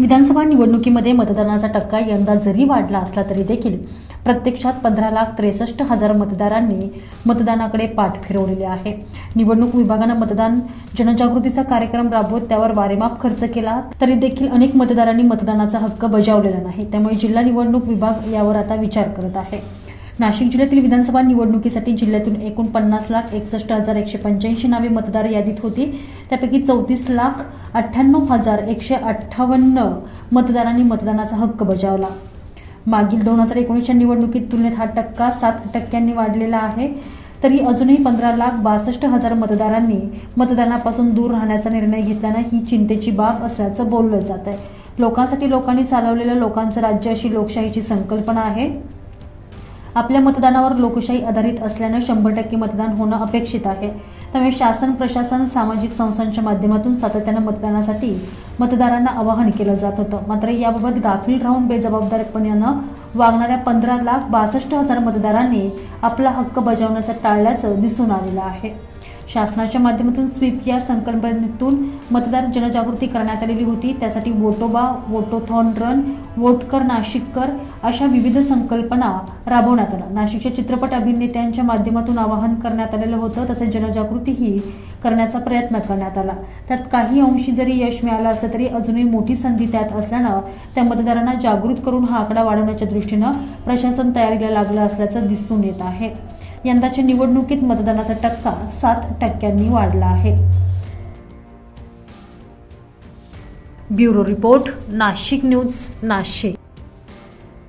विधानसभा निवडणुकीमध्ये मतदानाचा टक्का यंदा जरी वाढला असला तरी देखील प्रत्यक्षात पंधरा लाख त्रेसष्ट हजार मतदारांनी मतदानाकडे पाठ फिरवलेले आहे. निवडणूक विभागानं मतदान जनजागृतीचा कार्यक्रम राबवत त्यावर वारेमाप खर्च केला तरी देखील अनेक मतदारांनी मतदानाचा हक्क बजावलेला नाही. त्यामुळे जिल्हा निवडणूक विभाग यावर आता विचार करत आहे. नाशिक जिल्ह्यातील विधानसभा निवडणुकीसाठी जिल्ह्यातून एकूण पन्नास लाख एकसष्ट हजार एकशे पंच्याऐंशी नावे मतदार यादीत होती. त्यापैकी चौतीस लाख अठ्ठ्याण्णव हजार एकशे अठ्ठावन्न मतदारांनी मतदानाचा हक्क बजावला. मागील दोन हजार एकोणीसच्या निवडणुकीत तुलनेत हा टक्का सात टक्क्यांनी वाढलेला आहे. तरी अजूनही पंधरा लाख बासष्ट हजार मतदारांनी मतदानापासून दूर राहण्याचा निर्णय घेतल्यानं ही चिंतेची बाब असल्याचं बोललं जात आहे लोकांसाठी लोकांनी चालवलेलं लोकांचं राज्य अशी लोकशाहीची संकल्पना आहे. आपल्या मतदानावर लोकशाही आधारित असल्यानं शंभर टक्के मतदान होणं अपेक्षित आहे. त्यामुळे शासन प्रशासन सामाजिक संस्थांच्या माध्यमातून सातत्यानं मतदानासाठी मतदारांना आवाहन केलं जात होतं. मात्र याबाबत गाफील राहून बेजबाबदारपणानं वागणाऱ्या पंधरा लाख बासष्ट हजार मतदारांनी आपला हक्क बजावण्याचं टाळल्याचं दिसून आलेलं आहे. शासनाच्या माध्यमातून स्वीप या संकल्पनेतून मतदार जनजागृती करण्यात आलेली होती. त्यासाठी वोटोबा वोटोथॉन रन वोटकर नाशिककर अशा विविध संकल्पना राबवण्यात आल्या. नाशिकच्या चित्रपट अभिनेत्यांच्या माध्यमातून आवाहन करण्यात आलेलं होतं. तसेच जनजागृतीही करण्याचा प्रयत्न करण्यात आला. त्यात काही अंशी जरी यश मिळालं असलं तरी अजूनही मोठी संधी त्यात असल्यानं त्या मतदारांना जागृत करून हा आकडा वाढवण्याच्या दृष्टीनं प्रशासन तयारीला लागलं असल्याचं दिसून येत आहे. यंदाच्या निवडणुकीत मतदानाचा टक्का सात टक्क्यांनी वाढला आहे. Bureau report Nashik news Nashik.